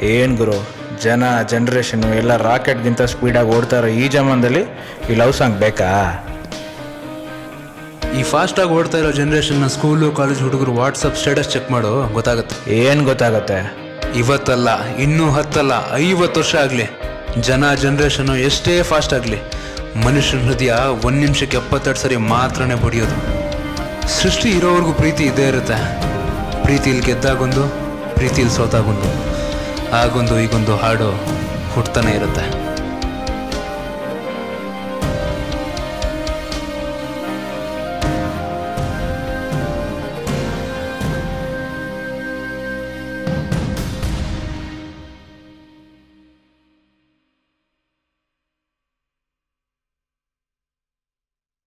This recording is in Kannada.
ಏನು ಗುರು? ಜನ ಜನ್ರೇಷನ್ನು ಎಲ್ಲ ರಾಕೆಟ್ಗಿಂತ ಸ್ಪೀಡಾಗಿ ಓಡ್ತಾರೋ ಈ ಜಮಾನದಲ್ಲಿ ಈ ಲವ್ ಸಾಂಗ್ ಬೇಕಾ? ಈ ಫಾಸ್ಟಾಗಿ ಓಡ್ತಾ ಇರೋ ಜನ್ರೇಷನ್ನ ಸ್ಕೂಲು ಕಾಲೇಜ್ ಹುಡುಗರು ವಾಟ್ಸಪ್ ಸ್ಟೇಟಸ್ ಚೆಕ್ ಮಾಡು ಗೊತ್ತಾಗುತ್ತೆ. ಏನು ಗೊತ್ತಾಗುತ್ತೆ? ಇವತ್ತಲ್ಲ ಇನ್ನೂ ಹತ್ತಲ್ಲ ಐವತ್ತು ವರ್ಷ ಆಗಲಿ. ಜನ ಜನ್ರೇಷನ್ನು ಎಷ್ಟೇ ಫಾಸ್ಟ್ ಆಗಲಿ. ಮನುಷ್ಯನ ಹೃದಯ ಒಂದು ನಿಮಿಷಕ್ಕೆ ಎಪ್ಪತ್ತೆರಡು ಸರಿ ಮಾತ್ರನೇ ಬಡಿಯೋದು. ಸೃಷ್ಟಿ ಇರೋವರೆಗೂ ಪ್ರೀತಿ ಇದ್ದೇ ಇರುತ್ತೆ. ಪ್ರೀತಿಲಿ ಗೆದ್ದಾಗೊಂದು ಪ್ರೀತಿಲಿ ಸೋತಾಗೊಂದು. ಆಗೊಂದು ಈಗೊಂದು ಹಾಡು ಹುಡ್ತಾನೆ ಇರುತ್ತೆ.